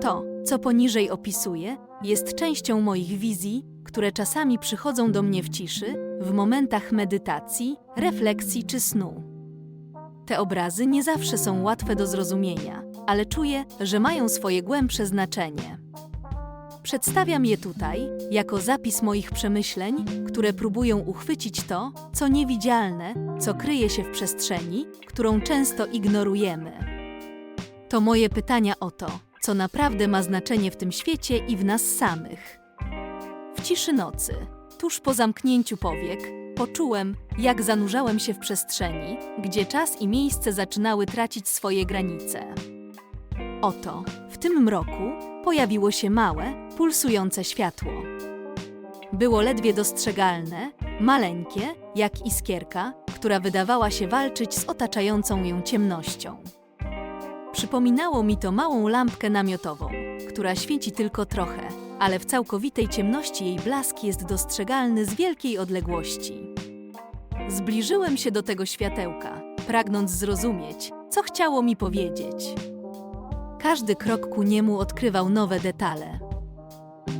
To, co poniżej opisuję, jest częścią moich wizji, które czasami przychodzą do mnie w ciszy, w momentach medytacji, refleksji czy snu. Te obrazy nie zawsze są łatwe do zrozumienia, ale czuję, że mają swoje głębsze znaczenie. Przedstawiam je tutaj jako zapis moich przemyśleń, które próbują uchwycić to, co niewidzialne, co kryje się w przestrzeni, którą często ignorujemy. To moje pytania o to, co naprawdę ma znaczenie w tym świecie i w nas samych. W ciszy nocy, tuż po zamknięciu powiek, poczułem, jak zanurzałem się w przestrzeni, gdzie czas i miejsce zaczynały tracić swoje granice. Oto, w tym mroku, pojawiło się małe, pulsujące światło. Było ledwie dostrzegalne, maleńkie, jak iskierka, która wydawała się walczyć z otaczającą ją ciemnością. Przypominało mi to małą lampkę namiotową, która świeci tylko trochę, ale w całkowitej ciemności jej blask jest dostrzegalny z wielkiej odległości. Zbliżyłem się do tego światełka, pragnąc zrozumieć, co chciało mi powiedzieć. Każdy krok ku niemu odkrywał nowe detale.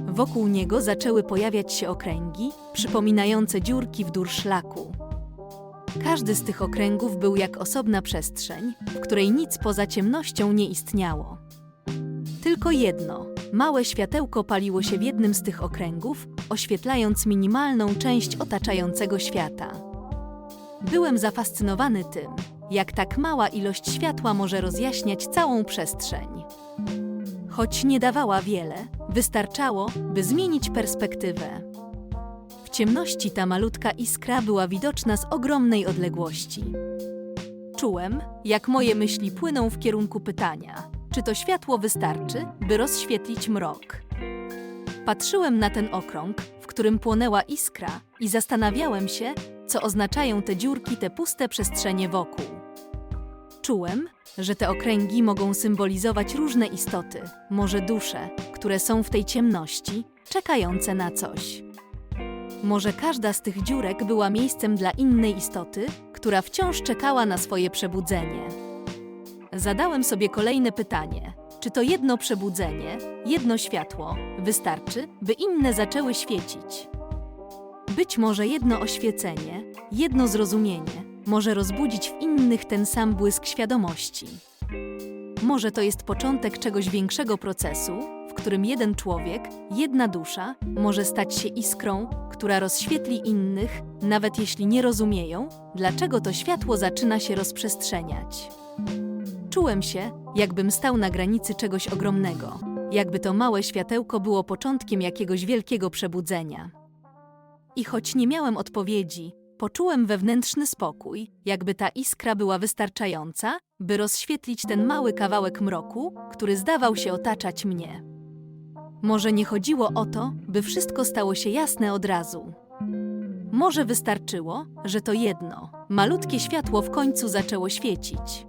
Wokół niego zaczęły pojawiać się okręgi, przypominające dziurki w dur szlaku. Każdy z tych okręgów był jak osobna przestrzeń, w której nic poza ciemnością nie istniało. Tylko jedno, małe światełko paliło się w jednym z tych okręgów, oświetlając minimalną część otaczającego świata. Byłem zafascynowany tym, jak tak mała ilość światła może rozjaśniać całą przestrzeń. Choć nie dawała wiele, wystarczało, by zmienić perspektywę. W ciemności ta malutka iskra była widoczna z ogromnej odległości. Czułem, jak moje myśli płyną w kierunku pytania: czy to światło wystarczy, by rozświetlić mrok? Patrzyłem na ten okrąg, w którym płonęła iskra, i zastanawiałem się, co oznaczają te dziurki, te puste przestrzenie wokół. Czułem, że te okręgi mogą symbolizować różne istoty, może dusze, które są w tej ciemności, czekające na coś. Może każda z tych dziurek była miejscem dla innej istoty, która wciąż czekała na swoje przebudzenie. Zadałem sobie kolejne pytanie: czy to jedno przebudzenie, jedno światło wystarczy, by inne zaczęły świecić? Być może jedno oświecenie, jedno zrozumienie może rozbudzić w innych ten sam błysk świadomości. Może to jest początek czegoś większego procesu, którym jeden człowiek, jedna dusza może stać się iskrą, która rozświetli innych, nawet jeśli nie rozumieją, dlaczego to światło zaczyna się rozprzestrzeniać. Czułem się, jakbym stał na granicy czegoś ogromnego, jakby to małe światełko było początkiem jakiegoś wielkiego przebudzenia. I choć nie miałem odpowiedzi, poczułem wewnętrzny spokój, jakby ta iskra była wystarczająca, by rozświetlić ten mały kawałek mroku, który zdawał się otaczać mnie. Może nie chodziło o to, by wszystko stało się jasne od razu. Może wystarczyło, że to jedno, malutkie światło w końcu zaczęło świecić.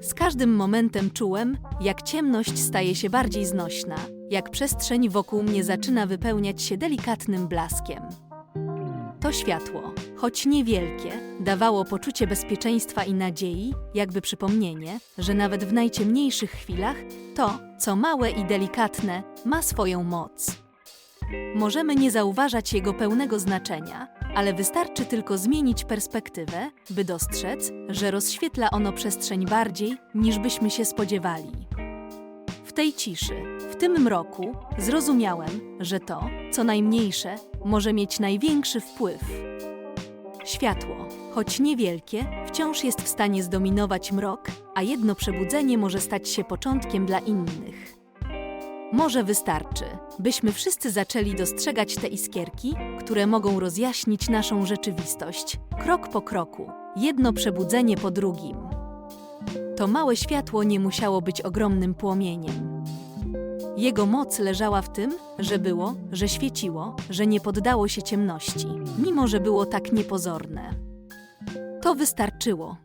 Z każdym momentem czułem, jak ciemność staje się bardziej znośna, jak przestrzeń wokół mnie zaczyna wypełniać się delikatnym blaskiem. To światło, choć niewielkie, dawało poczucie bezpieczeństwa i nadziei, jakby przypomnienie, że nawet w najciemniejszych chwilach to, co małe i delikatne, ma swoją moc. Możemy nie zauważać jego pełnego znaczenia, ale wystarczy tylko zmienić perspektywę, by dostrzec, że rozświetla ono przestrzeń bardziej, niż byśmy się spodziewali. W tej ciszy, w tym mroku, zrozumiałem, że to, co najmniejsze, może mieć największy wpływ. Światło, choć niewielkie, wciąż jest w stanie zdominować mrok, a jedno przebudzenie może stać się początkiem dla innych. Może wystarczy, byśmy wszyscy zaczęli dostrzegać te iskierki, które mogą rozjaśnić naszą rzeczywistość, krok po kroku, jedno przebudzenie po drugim. To małe światło nie musiało być ogromnym płomieniem. Jego moc leżała w tym, że było, że świeciło, że nie poddało się ciemności, mimo że było tak niepozorne. To wystarczyło,